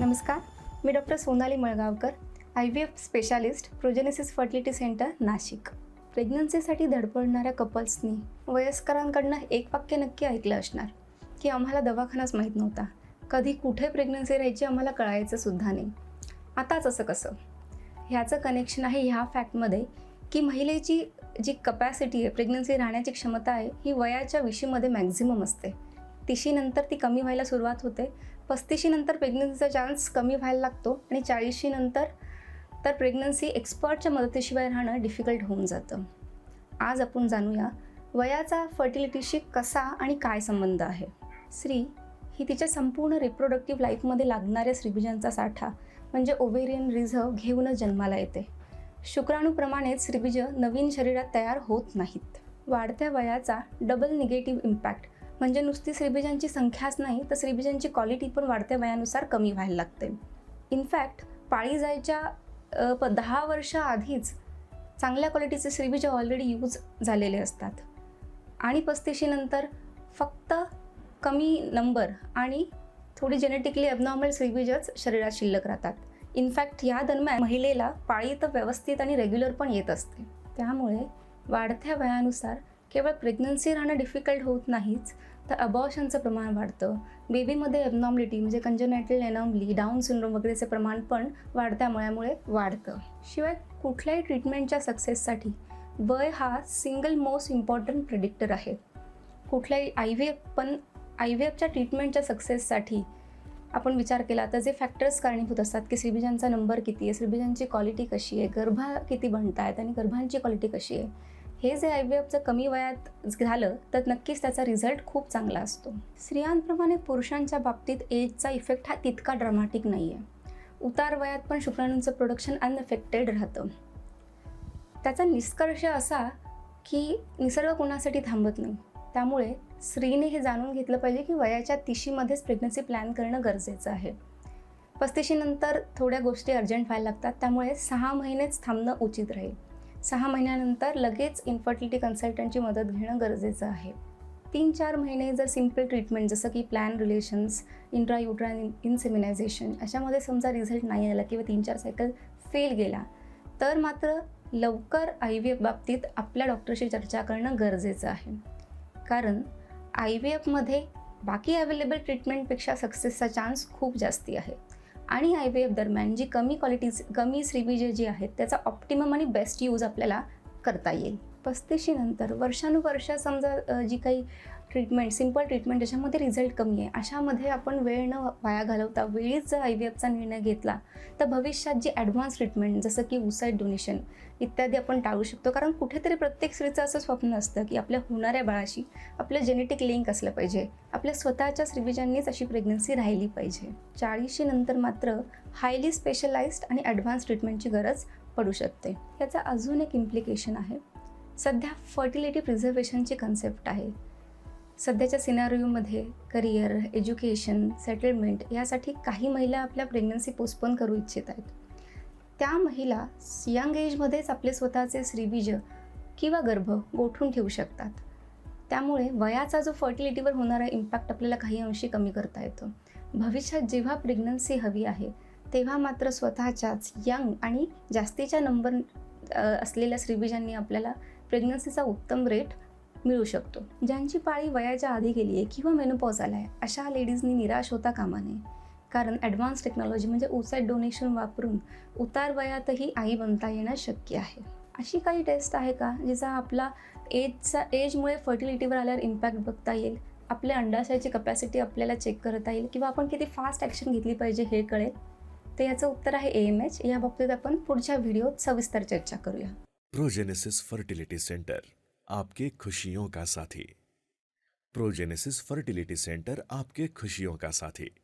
नमस्कार मी doctor Sonali Malgaonkar I V F specialist Progenesis fertility centre Nashik. प्रेग्नन्सीसाठी धडपडणाऱ्या कपल्सनी वयस्करांकडनं एक वाक्य नक्की ऐकलं असणार की आम्हाला दवाखानाच माहीत नव्हता. कधी कुठे प्रेग्नन्सी राहायची आम्हाला कळायचं सुद्धा नाही. आताच असं कसं? ह्याचं कनेक्शन आहे ह्या फॅक्टमध्ये की महिलेची जी कपॅसिटी आहे प्रेग्नन्सी राहण्याची क्षमता आहे ही वयाच्या विषयीमध्ये मॅक्झिमम असते. तिशीनंतर ती कमी व्हायला सुरुवात होते. पस्तीशीनंतर प्रेग्नन्सीचा चान्स कमी व्हायला लागतो आणि चाळीशीनंतर तर प्रेग्नन्सी एक्सपर्टच्या मदतीशिवाय राहणं डिफिकल्ट होऊन जातं. आज आपण जाणूया वयाचा फर्टिलिटीशी कसा आणि काय संबंध आहे. स्त्री ही तिच्या संपूर्ण रिप्रोडक्टिव्ह लाईफमध्ये लागणाऱ्या श्रीबीजांचा साठा म्हणजे ओवेरियन रिझर्व घेऊनच जन्माला येते. शुक्राणूप्रमाणेच श्रीबीज नवीन शरीरात तयार होत नाहीत. वाढत्या वयाचा डबल निगेटिव्ह इम्पॅक्ट म्हणजे नुसती श्रीबीजांची संख्याच नाही तर श्रीबीजांची क्वालिटी पण वाढत्या वयानुसार कमी व्हायला लागते. इनफॅक्ट पाळी जायच्या प दहा वर्ष आधीच चांगल्या क्वालिटीचे श्रीबीज ऑलरेडी यूज झालेले असतात. आणि पस्तीशीनंतर फक्त कमी नंबर आणि थोडी जेनेटिकली अबनॉर्मल श्रीबीजच शरीरात शिल्लक राहतात. इनफॅक्ट या दरम्यान महिलेला पाळी तर व्यवस्थित आणि रेग्युलर पण येत असते. त्यामुळे वाढत्या वयानुसार केवळ प्रेग्नन्सी राहणं डिफिकल्ट होत नाहीच तर अबॉर्शनचं प्रमाण वाढतं. बेबीमध्ये एबनॉर्मलिटी म्हणजे कंजनायटल एनॉमली डाऊन सिंड्रोम वगैरेचे प्रमाण पण वाढत्या मुळ्यामुळे वाढतं. शिवाय कुठल्याही ट्रीटमेंटच्या सक्सेससाठी वय हा सिंगल मोस्ट इम्पॉर्टंट प्रिडिक्टर आहे. कुठल्याही आय व्ही एफ पण आय व्ही एफच्या ट्रीटमेंटच्या सक्सेससाठी आपण विचार केला तर जे फॅक्टर्स कारणीभूत असतात की श्रीबीजांचा नंबर किती आहे श्रीबीजांची क्वालिटी कशी आहे गर्भा किती बनत आहेत आणि गर्भांची क्वालिटी कशी आहे हे जे आय व्ही एफचं कमी वयात झालं तर नक्कीच त्याचा रिझल्ट खूप चांगला असतो. स्त्रियांप्रमाणे पुरुषांच्या बाबतीत एजचा इफेक्ट हा तितका ड्रामाटिक नाही आहे उतार वयात पण शुक्राणूंचं प्रोडक्शन अनफेक्टेड राहतं. त्याचा निष्कर्ष असा की निसर्ग कोणासाठी थांबत नाही. त्यामुळे स्त्रीने हे जाणून घेतलं पाहिजे की वयाच्या तिशीमध्येच प्रेग्नन्सी प्लॅन करणं गरजेचं आहे. पस्तीशीनंतर थोड्या गोष्टी अर्जंट व्हायला लागतात त्यामुळे सहा महिनेच थांबणं उचित राहील. सहा महिन्यानंतर लगेच इन्फर्टिलिटी कन्सल्टंटची मदत घेणं गरजेचं आहे. तीन चार महिने जर सिंपल ट्रीटमेंट जसं की plan relations intra uterine insemination अशामध्ये समजा रिझल्ट नाही आला किंवा तीन चार सायकल फेल गेला तर मात्र लवकर आय व्ही एफ बाबतीत आपल्या डॉक्टरशी चर्चा करणं गरजेचं आहे. कारण आय व्ही एफमध्ये बाकी अवेलेबल ट्रीटमेंटपेक्षा सक्सेसचा चान्स खूप जास्ती आहे. आणि आय व्ही एफ दरम्यान जी कमी क्वालिटीज कमी श्रीबीजे जी आहेत त्याचा ऑप्टिमम आणि बेस्ट यूज आपल्याला करता येईल. पस्तीशीनंतर वर्षानुवर्ष समजा जी काही ट्रीटमेंट सिंपल ट्रीटमेंट ज्याच्यामध्ये रिझल्ट कमी आहे अशामध्ये आपण वेळ न वाया घालवता वेळीच जर आय व्ही एफचा निर्णय घेतला तर भविष्यात जी ॲडव्हान्स ट्रीटमेंट जसं की उसाईड डोनेशन इत्यादी आपण टाळू शकतो. कारण कुठेतरी प्रत्येक स्त्रीचं असं स्वप्न असतं की आपल्या होणाऱ्या बाळाशी आपलं जेनेटिक लिंक असलं पाहिजे. आपल्या स्वतःच्या स्त्रीबीजांनीच अशी प्रेग्नन्सी राहिली पाहिजे. चाळीशी नंतर मात्र हायली स्पेशलाइज्ड आणि ॲडव्हान्स ट्रीटमेंटची गरज पडू शकते. याचा अजून एक इम्प्लिकेशन आहे. सध्या फर्टिलिटी प्रिझर्वेशनची कन्सेप्ट आहे. सध्याच्या सिनारिओमध्ये करिअर एज्युकेशन सेटलमेंट यासाठी काही महिला आपल्या प्रेग्नन्सी पोस्टपोन करू इच्छित आहेत. त्या महिला यंग एजमध्येच आपले स्वतःचे श्रीबीज किंवा गर्भ गोठून ठेवू शकतात. त्यामुळे वयाचा जो फर्टिलिटीवर होणारा इम्पॅक्ट आपल्याला काही अंशी कमी करता येतो. भविष्यात जेव्हा प्रेग्नन्सी हवी आहे तेव्हा मात्र स्वतःच्याच यंग आणि जास्तीच्या नंबर असलेल्या श्रीबीजांनी आपल्याला प्रेग्नन्सीचा उत्तम रेट मिळू शकतो. ज्यांची पाळी वयाच्या आधी गेली आहे किंवा मेनोपॉज आला आहे अशा लेडीजनी निराश होता कामा नये. कारण ॲडव्हान्स टेक्नॉलॉजी म्हणजे ओसाईड डोनेशन वापरून उतार वयातही आई बनता येणं शक्य आहे. अशी काही टेस्ट आहे का? जिचा आपला एजचा एजमुळे फर्टिलिटीवर आल्यावर इम्पॅक्ट बघता येईल आपल्या अंडाशयाची कपॅसिटी आपल्याला चेक करता येईल किंवा आपण किती फास्ट ॲक्शन घेतली पाहिजे हे कळेल? तर याचं उत्तर आहे ए एम एच या बाबतीत आपण पुढच्या व्हिडिओत सविस्तर चर्चा करूया. प्रोजेनेसिस फर्टिलिटी सेंटर आपके खुशियों का साथी। प्रोजेनेसिस फर्टिलिटी सेंटर आपके खुशियों का साथी।